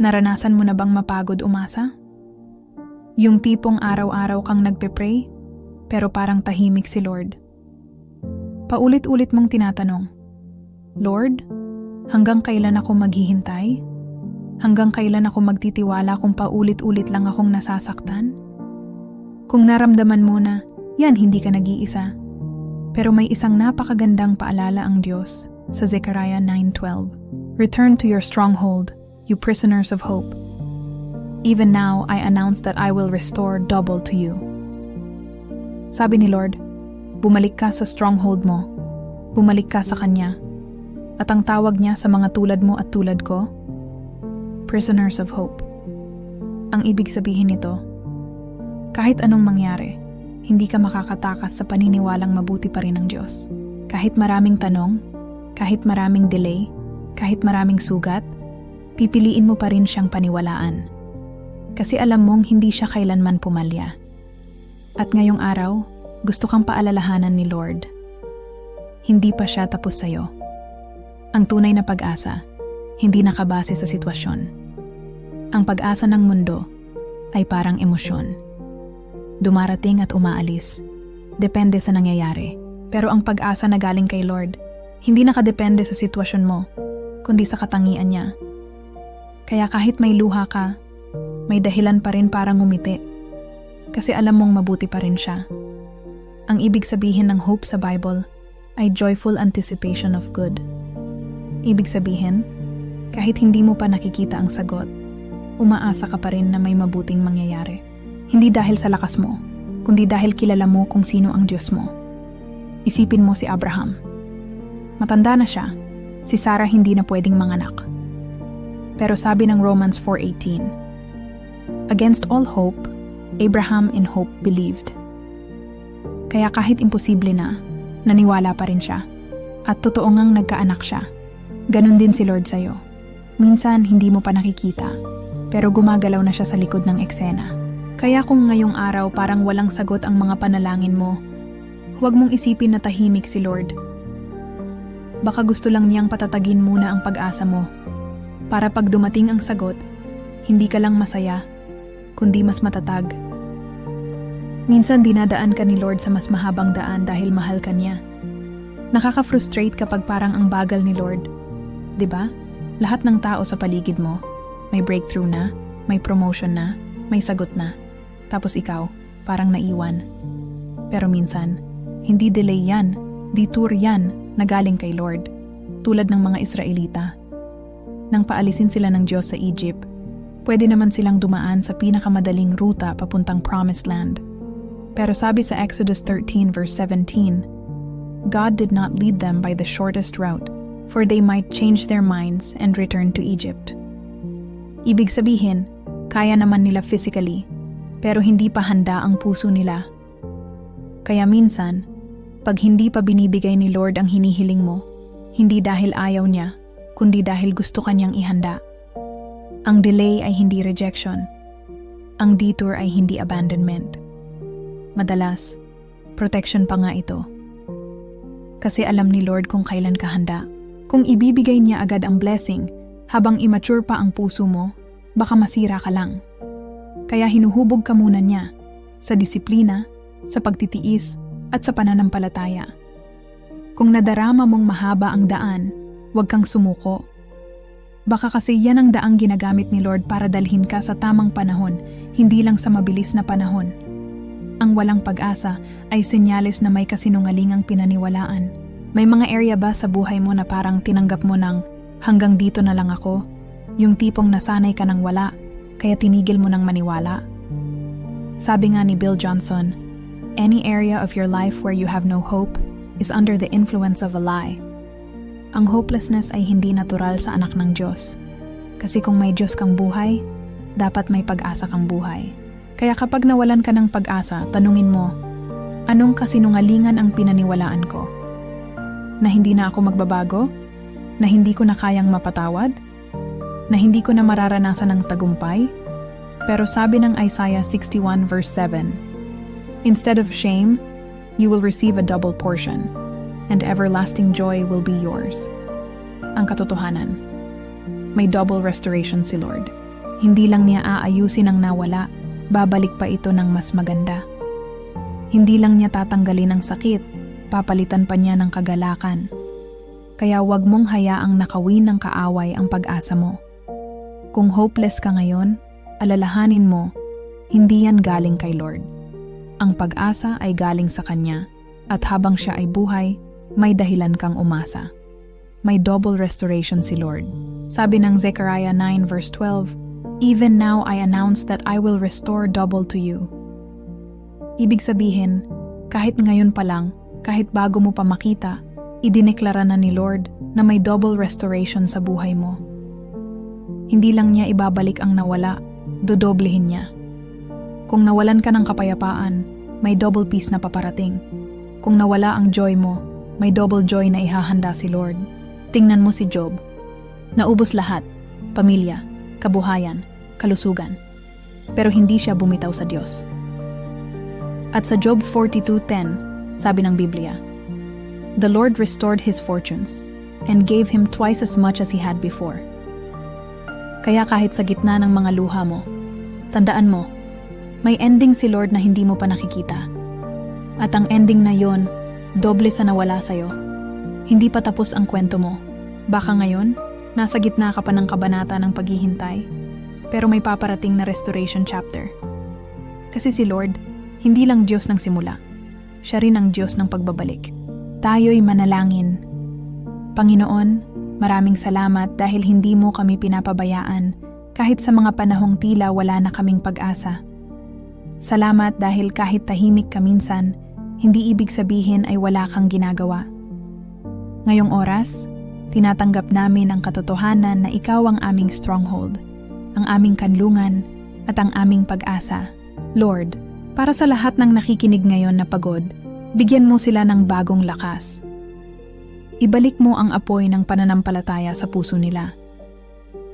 Naranasan mo na bang mapagod umasa? Yung tipong araw-araw kang nagpe-pray, pero parang tahimik si Lord. Paulit-ulit mong tinatanong, Lord, hanggang kailan ako maghihintay? Hanggang kailan ako magtitiwala kung paulit-ulit lang akong nasasaktan? Kung naramdaman mo na, yan hindi ka nag-iisa. Pero may isang napakagandang paalala ang Diyos sa Zechariah 9.12. Return to your stronghold, you prisoners of hope. Even now, I announce that I will restore double to you. Sabi ni Lord, bumalik ka sa stronghold mo. Bumalik ka sa Kanya. At ang tawag niya sa mga tulad mo at tulad ko, prisoners of hope. Ang ibig sabihin nito, kahit anong mangyari, hindi ka makakatakas sa paniniwalang mabuti pa rin ng Diyos. Kahit maraming tanong, kahit maraming delay, kahit maraming sugat, pipiliin mo pa rin siyang paniwalaan. Kasi alam mong hindi siya kailanman pumalya. At ngayong araw, gusto kang paalalahanan ni Lord. Hindi pa siya tapos sa'yo. Ang tunay na pag-asa, hindi nakabase sa sitwasyon. Ang pag-asa ng mundo ay parang emosyon. Dumarating at umaalis. Depende sa nangyayari. Pero ang pag-asa na galing kay Lord, hindi nakadepende sa sitwasyon mo, kundi sa katangian niya. Kaya kahit may luha ka, may dahilan pa rin para ngumiti. Kasi alam mong mabuti pa rin siya. Ang ibig sabihin ng hope sa Bible ay joyful anticipation of good. Ibig sabihin, kahit hindi mo pa nakikita ang sagot, umaasa ka pa rin na may mabuting mangyayari. Hindi dahil sa lakas mo, kundi dahil kilala mo kung sino ang Diyos mo. Isipin mo si Abraham. Matanda na siya, si Sarah hindi na pwedeng manganak. Pero sabi ng Romans 4.18, Against all hope, Abraham in hope believed. Kaya kahit imposible na, naniwala pa rin siya. At totoo ngang nagkaanak siya. Ganon din si Lord sa'yo. Minsan hindi mo pa nakikita, pero gumagalaw na siya sa likod ng eksena. Kaya kung ngayong araw parang walang sagot ang mga panalangin mo, huwag mong isipin na tahimik si Lord. Baka gusto lang niyang patatagin muna ang pag-asa mo. Para pag dumating ang sagot, hindi ka lang masaya, kundi mas matatag. Minsan dinadaan ka ni Lord sa mas mahabang daan dahil mahal ka niya. Nakaka-frustrate kapag parang ang bagal ni Lord. 'Di ba? Lahat ng tao sa paligid mo, may breakthrough na, may promotion na, may sagot na. Tapos ikaw, parang naiwan. Pero minsan, hindi delay yan, detour yan na galing kay Lord, tulad ng mga Israelita. Nang paalisin sila ng Diyos sa Egypt, pwede naman silang dumaan sa pinakamadaling ruta papuntang Promised Land. Pero sabi sa Exodus 13 verse 17, God did not lead them by the shortest route, for they might change their minds and return to Egypt. Ibig sabihin, kaya naman nila physically, pero hindi pa handa ang puso nila. Kaya minsan, pag hindi pa binibigay ni Lord ang hinihiling mo, hindi dahil ayaw niya, kundi dahil gusto kanyang ihanda. Ang delay ay hindi rejection. Ang detour ay hindi abandonment. Madalas, protection pa nga ito. Kasi alam ni Lord kung kailan ka handa. Kung ibibigay niya agad ang blessing, habang immature pa ang puso mo, baka masira ka lang. Kaya hinuhubog ka muna niya sa disiplina, sa pagtitiis, at sa pananampalataya. Kung nadarama mong mahaba ang daan, huwag kang sumuko. Baka kasi yan ang daang ginagamit ni Lord para dalhin ka sa tamang panahon, hindi lang sa mabilis na panahon. Ang walang pag-asa ay senyales na may kasinungalingang pinaniwalaan. May mga area ba sa buhay mo na parang tinanggap mo ng hanggang dito na lang ako? Yung tipong nasanay ka ng wala, kaya tinigil mo ng maniwala. Sabi nga ni Bill Johnson, any area of your life where you have no hope is under the influence of a lie. Ang hopelessness ay hindi natural sa anak ng Diyos. Kasi kung may Diyos kang buhay, dapat may pag-asa kang buhay. Kaya kapag nawalan ka ng pag-asa, tanungin mo, anong kasinungalingan ang pinaniwalaan ko? Na hindi na ako magbabago? Na hindi ko na kayang mapatawad? na hindi ko na mararanasan ng tagumpay? Pero sabi ng Isaiah 61 verse 7, Instead of shame, you will receive a double portion, and everlasting joy will be yours. Ang katotohanan, may double restoration si Lord. Hindi lang niya aayusin ang nawala, babalik pa ito ng mas maganda. Hindi lang niya tatanggalin ang sakit, papalitan pa niya ng kagalakan. Kaya wag mong hayaang nakawin ng kaaway ang pag-asa mo. Kung hopeless ka ngayon, alalahanin mo, hindi yan galing kay Lord. Ang pag-asa ay galing sa Kanya, at habang siya ay buhay, may dahilan kang umasa. May double restoration si Lord. Sabi ng Zechariah 9 verse 12, Even now I announce that I will restore double to you. Ibig sabihin, kahit ngayon pa lang, kahit bago mo pa makita, idineklara na ni Lord na may double restoration sa buhay mo. Hindi lang niya ibabalik ang nawala, dodoblehin niya. Kung nawalan ka ng kapayapaan, may double peace na paparating. Kung nawala ang joy mo, may double joy na ihahanda si Lord. Tingnan mo si Job. Naubos lahat, pamilya, kabuhayan, kalusugan. Pero hindi siya bumitaw sa Diyos. At sa Job 42.10, sabi ng Biblia, The Lord restored his fortunes and gave him twice as much as he had before. Kaya kahit sa gitna ng mga luha mo, tandaan mo, may ending si Lord na hindi mo pa nakikita. At ang ending na yon, doble sa nawala sa'yo. Hindi pa tapos ang kwento mo. Baka ngayon, nasa gitna ka pa ng kabanata ng paghihintay, pero may paparating na restoration chapter. Kasi si Lord, hindi lang Diyos ng simula. Siya rin ang Diyos ng pagbabalik. Tayo'y manalangin. Panginoon, maraming salamat dahil hindi mo kami pinapabayaan kahit sa mga panahong tila wala na kaming pag-asa. Salamat dahil kahit tahimik ka minsan, hindi ibig sabihin ay wala kang ginagawa. Ngayong oras, tinatanggap namin ang katotohanan na ikaw ang aming stronghold, ang aming kanlungan, at ang aming pag-asa. Lord, para sa lahat ng nakikinig ngayon na pagod, bigyan mo sila ng bagong lakas. Ibalik mo ang apoy ng pananampalataya sa puso nila.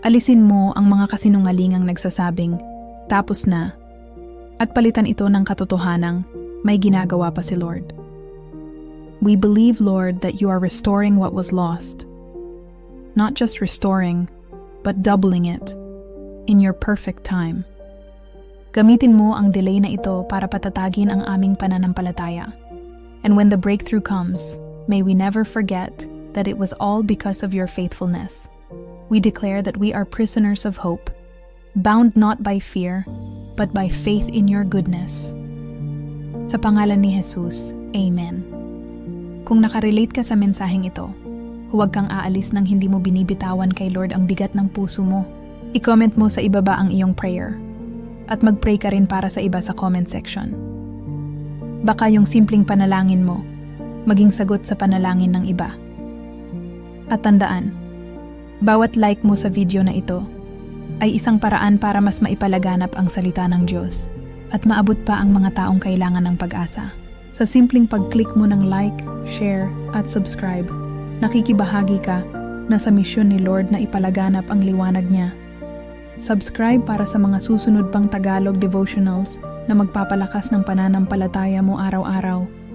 Alisin mo ang mga kasinungalingang nagsasabing, tapos na, at palitan ito ng katotohanang, may ginagawa pa si Lord. We believe, Lord, that you are restoring what was lost. Not just restoring, but doubling it in your perfect time. Gamitin mo ang delay na ito para patatagin ang aming pananampalataya. And when the breakthrough comes, may we never forget that it was all because of your faithfulness. We declare that we are prisoners of hope, bound not by fear, but by faith in your goodness. Sa pangalan ni Jesus, Amen. Kung nakarelate ka sa mensaheng ito, huwag kang aalis nang hindi mo binibitawan kay Lord ang bigat ng puso mo. I-comment mo sa ibaba ang iyong prayer. At mag-pray ka rin para sa iba sa comment section. Baka yung simpleng panalangin mo, maging sagot sa panalangin ng iba. At tandaan, bawat like mo sa video na ito ay isang paraan para mas maipalaganap ang salita ng Diyos at maabot pa ang mga taong kailangan ng pag-asa. Sa simpleng pag-click mo ng like, share, at subscribe, nakikibahagi ka na sa misyon ni Lord na ipalaganap ang liwanag niya. Subscribe para sa mga susunod pang Tagalog devotionals na magpapalakas ng pananampalataya mo araw-araw